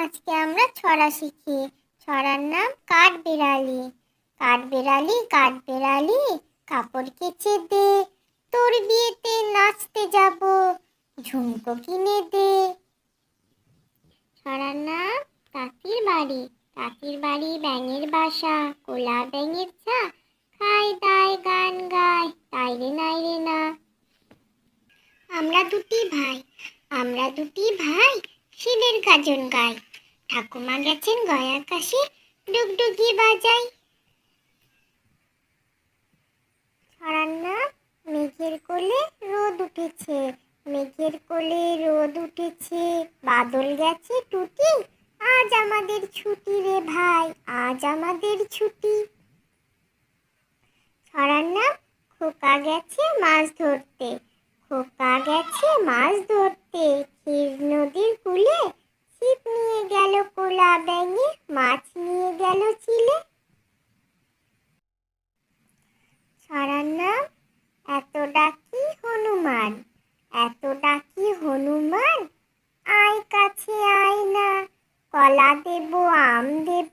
আজকে আমরা ছড়া শিখি। ছড়ার নাম কাঠ বেড়ালি কাঠ বেড়ালি কাঠ বেড়ালি কাপড় কেচে দে তোর বিয়েতে নাচতে যাব, ঝুমকো কিনে দে। ছড়ার নাম কাকির বাড়ি। কাকির বাড়ি ব্যাঙের বাসা, কোলা ব্যাঙের চা খাই দায় গান গায়, তাই রে নাই রে না। আমরা দুটি ভাই, আমরা দুটি ভাই শিবের গাজন গাই। ঠাকুমা গেছেন গয়ার কাশে, ডুগডুগি বাজাই। ছড়ার নাম মেঘের কোলে রোদ উঠেছে, মেঘের কোলে রোদ উঠেছে। বাদল গেছে টুটি, আজ আমাদের ছুটি রে ভাই, আজ আমাদের ছুটি। ছড়ার নাম খোকা গেছে মাছ ধরতে, খোকা গেছে মাছ ধরতে ক্ষীর নদীর কূলে ছিপ নিয়ে গেল কোলা ব্যাঙে মাছ নিয়ে গেল চিলে ছড়ার নাম এত ডাকি হনুমান এত ডাকি হনুমান? আয় কাছে আয় না কলা দেব আম দেব